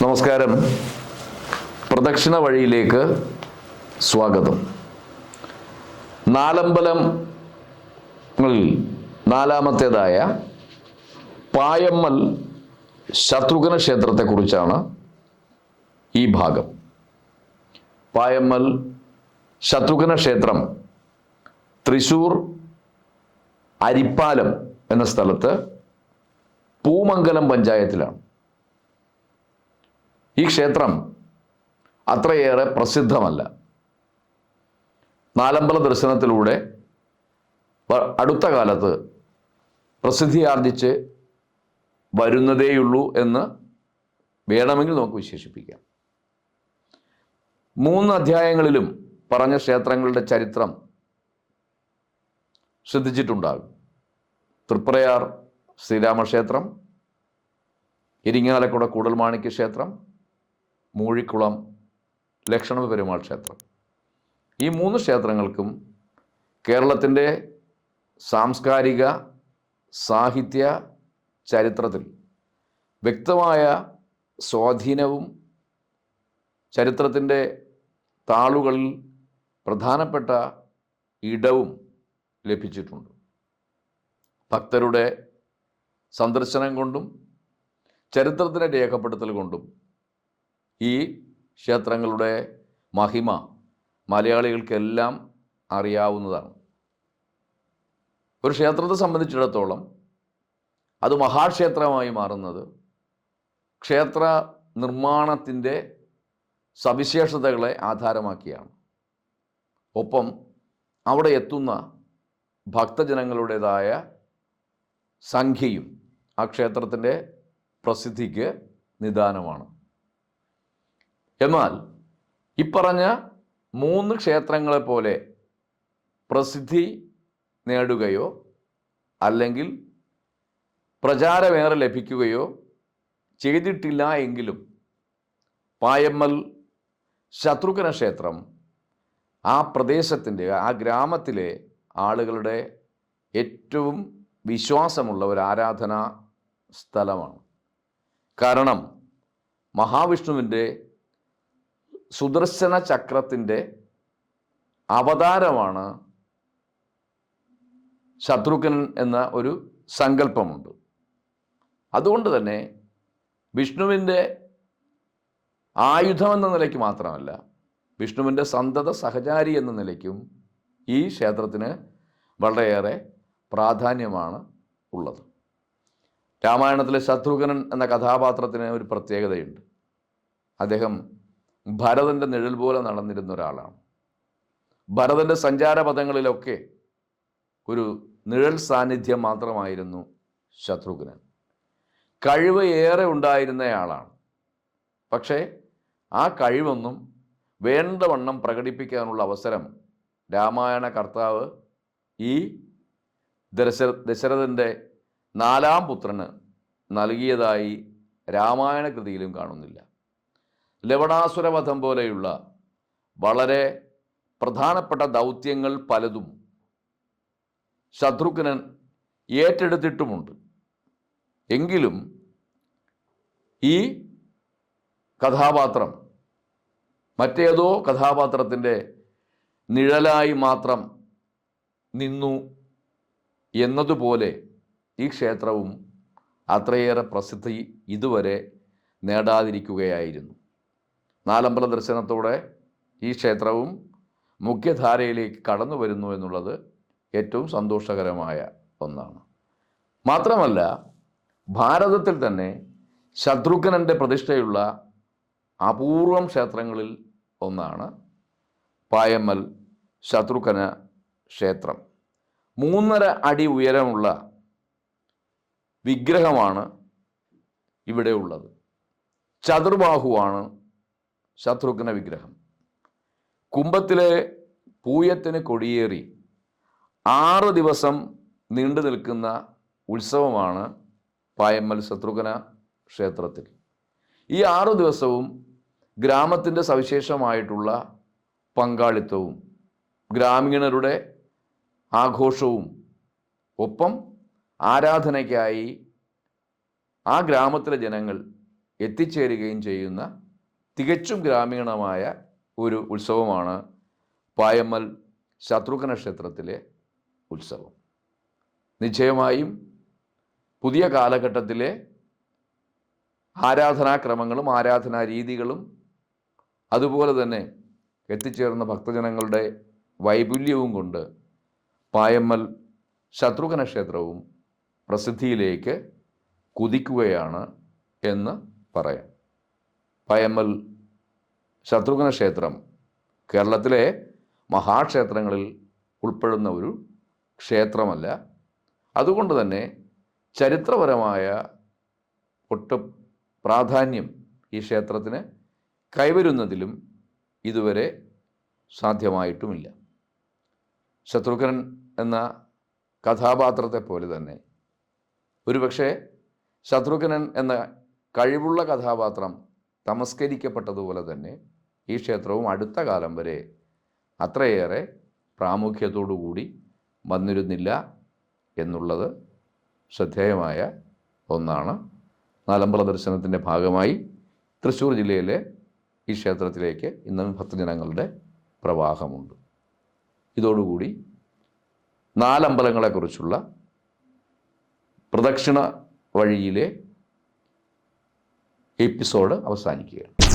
നമസ്കാരം. പ്രദക്ഷിണ വഴിയിലേക്ക് സ്വാഗതം. നാലമ്പലങ്ങളിൽ നാലാമത്തേതായ പായമ്മൽ ശത്രുഘ്ന ക്ഷേത്രത്തെക്കുറിച്ചാണ് ഈ ഭാഗം. പായമ്മൽ ശത്രുഘ്ന ക്ഷേത്രം തൃശൂർ അരിപ്പാലം എന്ന സ്ഥലത്ത് പൂമംഗലം പഞ്ചായത്തിലാണ്. ഈ ക്ഷേത്രം അത്രയേറെ പ്രസിദ്ധമല്ല. നാലമ്പല ദർശനത്തിലൂടെ അടുത്ത കാലത്ത് പ്രസിദ്ധിയാർജിച്ച് വരുന്നതേയുള്ളൂ എന്ന് വേണമെങ്കിൽ നമുക്ക് വിശേഷിപ്പിക്കാം. മൂന്ന് അധ്യായങ്ങളിലും പറഞ്ഞ ക്ഷേത്രങ്ങളുടെ ചരിത്രം ശ്രദ്ധിച്ചിട്ടുണ്ടാകും. തൃപ്രയാർ ശ്രീരാമക്ഷേത്രം ഇരിങ്ങാലക്കുട കൂടൽമാണിക്യ ക്ഷേത്രം മൂഴിക്കുളം ലക്ഷണ പെരുമാൾ ക്ഷേത്രം. ഈ മൂന്ന് ക്ഷേത്രങ്ങൾക്കും കേരളത്തിന്റെ സാംസ്കാരിക സാഹിത്യ ചരിത്രത്തിൽ വ്യക്തമായ സ്വാധീനവും ചരിത്രത്തിന്റെ താളുകളിൽ പ്രധാനപ്പെട്ട ഇടവും ലഭിച്ചിട്ടുണ്ട്. ഭക്തരുടെ സന്ദർശനം കൊണ്ടും ചരിത്രത്തിന്റെ രേഖപ്പെടുത്തൽ കൊണ്ടും ഈ ക്ഷേത്രങ്ങളുടെ മഹിമ മലയാളികൾക്കെല്ലാം അറിയാവുന്നതാണ്. ഒരു ക്ഷേത്രത്തെ സംബന്ധിച്ചിടത്തോളം അത് മഹാക്ഷേത്രമായി മാറുന്നത് ക്ഷേത്ര നിർമ്മാണത്തിന്റെ സവിശേഷതകളെ ആധാരമാക്കിയാണ്. ഒപ്പം അവിടെ എത്തുന്ന ഭക്തജനങ്ങളുടേതായ സംഖ്യയും ആ ക്ഷേത്രത്തിന്റെ പ്രസിദ്ധിക്ക് നിദാനമാണ്. എന്നാൽ ഇപ്പറഞ്ഞ മൂന്ന് ക്ഷേത്രങ്ങളെ പോലെ പ്രസിദ്ധി നേടുകയോ അല്ലെങ്കിൽ പ്രചാരമേറെ ലഭിക്കുകയോ ചെയ്തിട്ടില്ല എങ്കിലും പായമ്മൽ ശത്രുഘ്ന ക്ഷേത്രം ആ പ്രദേശത്തിന്റെ ആ ഗ്രാമത്തിലെ ആളുകളുടെ ഏറ്റവും വിശ്വാസമുള്ള ഒരു ആരാധനാ സ്ഥലമാണ്. കാരണം മഹാവിഷ്ണുവിന്റെ സുദർശന ചക്രത്തിന്റെ അവതാരമാണ് ശത്രുഘ്നൻ എന്ന ഒരു സങ്കല്പമുണ്ട്. അതുകൊണ്ട് തന്നെ വിഷ്ണുവിന്റെ ആയുധമെന്ന നിലയ്ക്ക് മാത്രമല്ല വിഷ്ണുവിന്റെ സന്തത സഹചാരി എന്ന നിലയ്ക്കും ഈ ക്ഷേത്രത്തിന് വളരെയേറെ പ്രാധാന്യമാണ് ഉള്ളത്. രാമായണത്തിലെ ശത്രുഘ്നൻ എന്ന കഥാപാത്രത്തിന് ഒരു പ്രത്യേകതയുണ്ട്. അദ്ദേഹം ഭരതന്റെ നിഴൽ പോലെ നടന്നിരുന്ന ഒരാളാണ്. ഭരതന്റെ സഞ്ചാരപഥങ്ങളിലൊക്കെ ഒരു നിഴൽ സാന്നിധ്യം മാത്രമായിരുന്നു ശത്രുഘ്നൻ. കഴിവ് ഏറെ ഉണ്ടായിരുന്നയാളാണ്. പക്ഷേ ആ കഴിവൊന്നും വേണ്ടവണ്ണം പ്രകടിപ്പിക്കാനുള്ള അവസരം രാമായണ കർത്താവ് ഈ ദശ ദശരഥന്റെ നാലാം പുത്രന് നൽകിയതായി രാമായണ കൃതിയിലും കാണുന്നില്ല. ലവണാസുരവധം പോലെയുള്ള വളരെ പ്രധാനപ്പെട്ട ദൗത്യങ്ങൾ പലതും ശത്രുഘ്നൻ ഏറ്റെടുത്തിട്ടുമുണ്ട്. എങ്കിലും ഈ കഥാപാത്രം മറ്റേതോ കഥാപാത്രത്തിന്റെ നിഴലായി മാത്രം നിന്നു എന്നതുപോലെ ഈ ക്ഷേത്രവും അത്രയേറെ പ്രസിദ്ധി ഇതുവരെ നേടാതിരിക്കുകയായിരുന്നു. നാലമ്പല ദർശനത്തോടെ ഈ ക്ഷേത്രവും മുഖ്യധാരയിലേക്ക് കടന്നു വരുന്നു എന്നുള്ളത് ഏറ്റവും സന്തോഷകരമായ ഒന്നാണ്. മാത്രമല്ല ഭാരതത്തിൽ തന്നെ ശത്രുഘ്നന്റെ പ്രതിഷ്ഠയുള്ള അപൂർവം ക്ഷേത്രങ്ങളിൽ ഒന്നാണ് പായമ്മൽ ശത്രുഘ്ന ക്ഷേത്രം. മൂന്നര അടി ഉയരമുള്ള വിഗ്രഹമാണ് ഇവിടെ ഉള്ളത്. ചതുർബാഹുവാണ് ശത്രുഘ്ന വിഗ്രഹം. കുംഭത്തിലെ പൂയത്തിന് കൊടിയേറി ആറ് ദിവസം നീണ്ടു നിൽക്കുന്ന ഉത്സവമാണ് പായമ്മൽ ശത്രുഘ്ന ക്ഷേത്രത്തിൽ. ഈ ആറു ദിവസവും ഗ്രാമത്തിന്റെ സവിശേഷമായിട്ടുള്ള പങ്കാളിത്തവും ഗ്രാമീണരുടെ ആഘോഷവും ഒപ്പം ആരാധനയ്ക്കായി ആ ഗ്രാമത്തിലെ ജനങ്ങൾ എത്തിച്ചേരുകയും ചെയ്യുന്ന തികച്ചും ഗ്രാമീണമായ ഒരു ഉത്സവമാണ് പായമ്മൽ ശത്രുഘ്ന ക്ഷേത്രത്തിലെ ഉത്സവം. നിശ്ചയമായും പുതിയ കാലഘട്ടത്തിലെ ആരാധനാക്രമങ്ങളും ആരാധനാ രീതികളും അതുപോലെ തന്നെ എത്തിച്ചേർന്ന ഭക്തജനങ്ങളുടെ വൈപുല്യവും കൊണ്ട് പായമ്മൽ ശത്രുഘ്ന ക്ഷേത്രവും പ്രസിദ്ധിയിലേക്ക് കുതിക്കുകയാണ് എന്ന് പറയാം. പയമ്മൽ ശത്രുഘ്ന ക്ഷേത്രം കേരളത്തിലെ മഹാക്ഷേത്രങ്ങളിൽ ഉൾപ്പെടുന്ന ഒരു ക്ഷേത്രമല്ല. അതുകൊണ്ട് തന്നെ ചരിത്രപരമായ ഒട്ടും പ്രാധാന്യം ഈ ക്ഷേത്രത്തിന് കൈവരുന്നതിലും ഇതുവരെ സാധ്യമായിട്ടുമില്ല. ശത്രുഘ്നൻ എന്ന കഥാപാത്രത്തെ പോലെ തന്നെ ഒരുപക്ഷെ ശത്രുഘ്നൻ എന്ന കഴിവുള്ള കഥാപാത്രം തമസ്കരിക്കപ്പെട്ടതുപോലെ തന്നെ ഈ ക്ഷേത്രവും അടുത്ത കാലം വരെ അത്രയേറെ പ്രാമുഖ്യത്തോടുകൂടി വന്നിരുന്നില്ല എന്നുള്ളത് ശ്രദ്ധേയമായ ഒന്നാണ്. നാലമ്പല ദർശനത്തിന്റെ ഭാഗമായി തൃശ്ശൂർ ജില്ലയിലെ ഈ ക്ഷേത്രത്തിലേക്ക് ഇന്നും ഭക്തജനങ്ങളുടെ പ്രവാഹമുണ്ട്. ഇതോടുകൂടി നാലമ്പലങ്ങളെക്കുറിച്ചുള്ള പ്രദക്ഷിണ വഴിയിലെ എപ്പിസോഡ് അവസാനിക്കുകയാണ്.